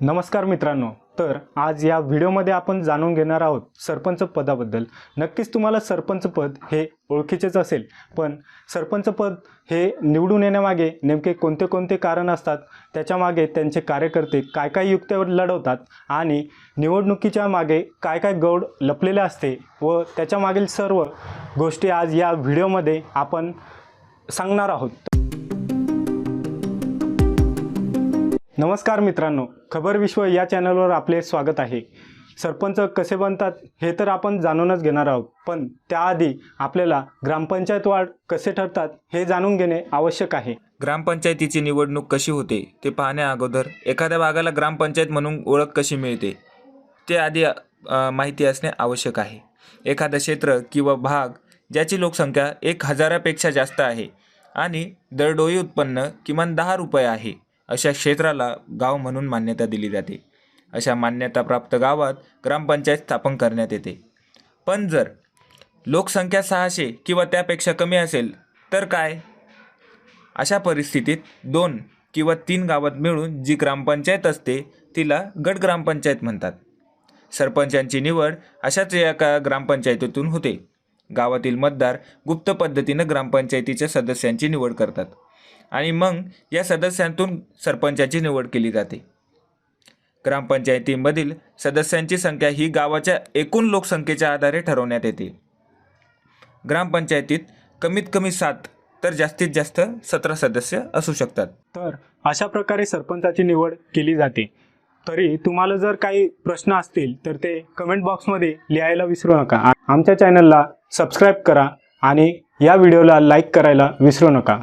नमस्कार मित्रांनो तर आज या व्हिडिओमध्ये आपण जाणून घेणार आहोत सरपंच पदाबद्दल. नक्कीच तुम्हाला सरपंच पद हे ओळखीचेच असेल पण सरपंच पद हे निवडून येण्यामागे नेमके कोणते कोणते कारण असतात त्याच्यामागे त्यांचे कार्यकर्ते काय काय युक्त्यावर लढवतात आणि निवडणुकीच्या मागे काय काय गौड लपलेले असते व त्याच्यामागील सर्व गोष्टी आज या व्हिडिओमध्ये आपण सांगणार आहोत. नमस्कार मित्रांनो खबर विश्व या चॅनलवर आपले स्वागत आहे. सरपंच कसे बनतात हे तर आपण जाणूनच घेणार आहोत. पण त्याआधी आपल्याला ग्रामपंचायत वाढ कसे ठरतात हे जाणून घेणे आवश्यक आहे. ग्रामपंचायतीची निवडणूक कशी होते ते पाहण्या अगोदर एखाद्या भागाला ग्रामपंचायत म्हणून ओळख कशी मिळते ते आधी माहिती असणे आवश्यक आहे. एखादं क्षेत्र किंवा भाग ज्याची लोकसंख्या एक हजारापेक्षा जास्त आहे आणि दरडोई उत्पन्न किमान दहा रुपये आहे. अशा क्षेत्राला गाव म्हणून मान्यता दिली जाते. अशा मान्यताप्राप्त गावात ग्रामपंचायत स्थापन करण्यात येते. पण जर लोकसंख्या सहाशे किंवा त्यापेक्षा कमी असेल तर काय? अशा परिस्थितीत दोन किंवा तीन गावात मिळून जी ग्रामपंचायत असते तिला गट ग्रामपंचायत म्हणतात. सरपंचांची निवड अशाच एका ग्रामपंचायतीतून होते. गावातील मतदार गुप्त पद्धतीनं ग्रामपंचायतीच्या सदस्यांची निवड करतात. आणि मग या सदस्यांतून सरपंचाची निवड केली जाते. ग्रामपंचायतीमधील सदस्यांची संख्या ही गावाच्या एकूण लोकसंख्येच्या आधारे ठरवण्यात येते. ग्रामपंचायतीत कमीत कमी सात तर जास्तीत जास्त सतरा सदस्य असू शकतात. तर अशा प्रकारे सरपंचाची निवड केली जाते. तरी तुम्हाला जर काही प्रश्न असतील तर ते कमेंट बॉक्समध्ये लिहायला विसरू नका. आमच्या चॅनलला सबस्क्राईब करा आणि या व्हिडिओला लाईक करायला विसरू नका.